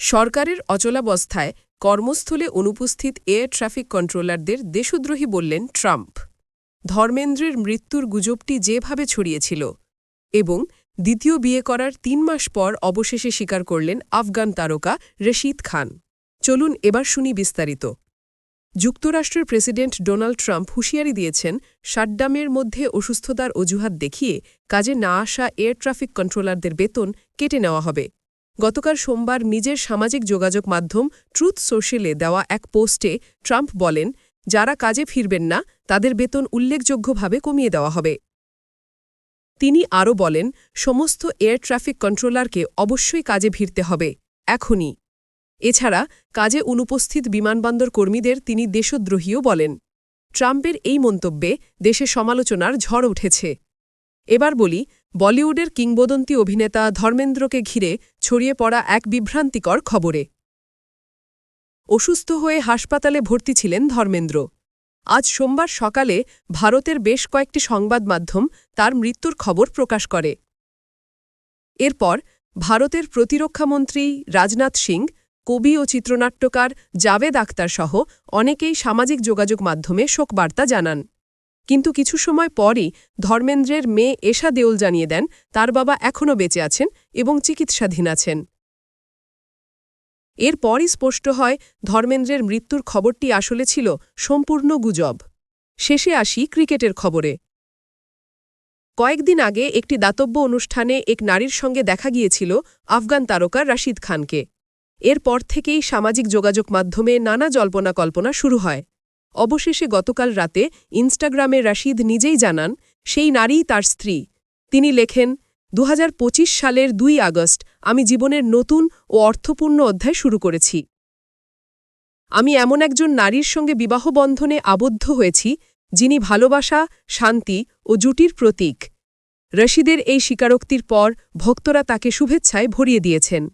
সরকারের অচলাবস্থায় কর্মস্থলে অনুপস্থিত এয়ার ট্রাফিক কন্ট্রোলারদের দেশদ্রোহী বললেন ট্রাম্প। ধর্মেন্দ্রের মৃত্যুর গুজবটি যেভাবে ছড়িয়েছিল এবং দ্বিতীয় বিয়ে করার তিন মাস পর অবশেষে স্বীকার করলেন আফগান তারকা রশিদ খান। চলুন এবার শুনি বিস্তারিত। যুক্তরাষ্ট্রের প্রেসিডেন্ট ডোনাল্ড ট্রাম্প হুঁশিয়ারি দিয়েছেন শাটডামের মধ্যে অসুস্থতার অজুহাত দেখিয়ে কাজে না আসা এয়ার ট্রাফিক কন্ট্রোলারদের বেতন কেটে নেওয়া হবে। গতকাল সোমবার নিজের সামাজিক যোগাযোগ মাধ্যম ট্রুথ সোশ্যালে দেওয়া এক পোস্টে ট্রাম্প বলেন, যারা কাজে ফিরবেন না, তাদের বেতন উল্লেখযোগ্যভাবে কমিয়ে দেওয়া হবে। তিনি আরও বলেন, সমস্ত এয়ার ট্রাফিক কন্ট্রোলারকে অবশ্যই কাজে ভিড়তে হবে, এখনই। এছাড়া, কাজে অনুপস্থিত বিমানবন্দর কর্মীদের তিনি দেশদ্রোহীও বলেন। ট্রাম্পের এই মন্তব্যে দেশে সমালোচনার ঝড় উঠেছে। এবার বলি বলিউডের কিংবদন্তি অভিনেতা ধর্মেন্দ্রকে ঘিরে ছড়িয়ে পড়া এক বিভ্রান্তিকর খবরে। অসুস্থ হয়ে হাসপাতালে ভর্তি ছিলেন ধর্মেন্দ্র। আজ সোমবার সকালে ভারতের বেশ কয়েকটি সংবাদ মাধ্যম তার মৃত্যুর খবর প্রকাশ করে। এরপর ভারতের প্রতিরক্ষামন্ত্রী রাজনাথ সিং, কবি ও চিত্রনাট্যকার জাভেদ আক্তার সহ অনেকেই সামাজিক যোগাযোগ মাধ্যমে শোকবার্তা জানান। কিন্তু কিছু সময় পরই ধর্মেন্দ্রের মেয়ে এশা দেউল জানিয়ে দেন, তার বাবা এখনও বেঁচে আছেন এবং চিকিৎসাধীন আছেন। এরপরই স্পষ্ট হয়, ধর্মেন্দ্রের মৃত্যুর খবরটি আসলে ছিল সম্পূর্ণ গুজব। শেষে আসি ক্রিকেটের খবরে। কয়েকদিন আগে একটি দাতব্য অনুষ্ঠানে এক নারীর সঙ্গে দেখা গিয়েছিল আফগান তারকা রাশিদ খানকে। এরপর থেকেই সামাজিক যোগাযোগ মাধ্যমে নানা জল্পনা কল্পনা শুরু হয়। অবশেষে গতকাল রাতে ইনস্টাগ্রামে রাশিদ নিজেই জানান, সেই নারীই তার স্ত্রী। তিনি লেখেন দু হাজার পঁচিশ সালের দুই আগস্ট আমি জীবনের নতুন ও অর্থপূর্ণ অধ্যায় শুরু করেছি। আমি এমন একজন নারীর সঙ্গে বিবাহবন্ধনে আবদ্ধ হয়েছি, যিনি ভালোবাসা, শান্তি ও জুটির প্রতীক। রশিদের এই স্বীকারোক্তির পর ভক্তরা তাকে শুভেচ্ছায় ভরিয়ে দিয়েছেন।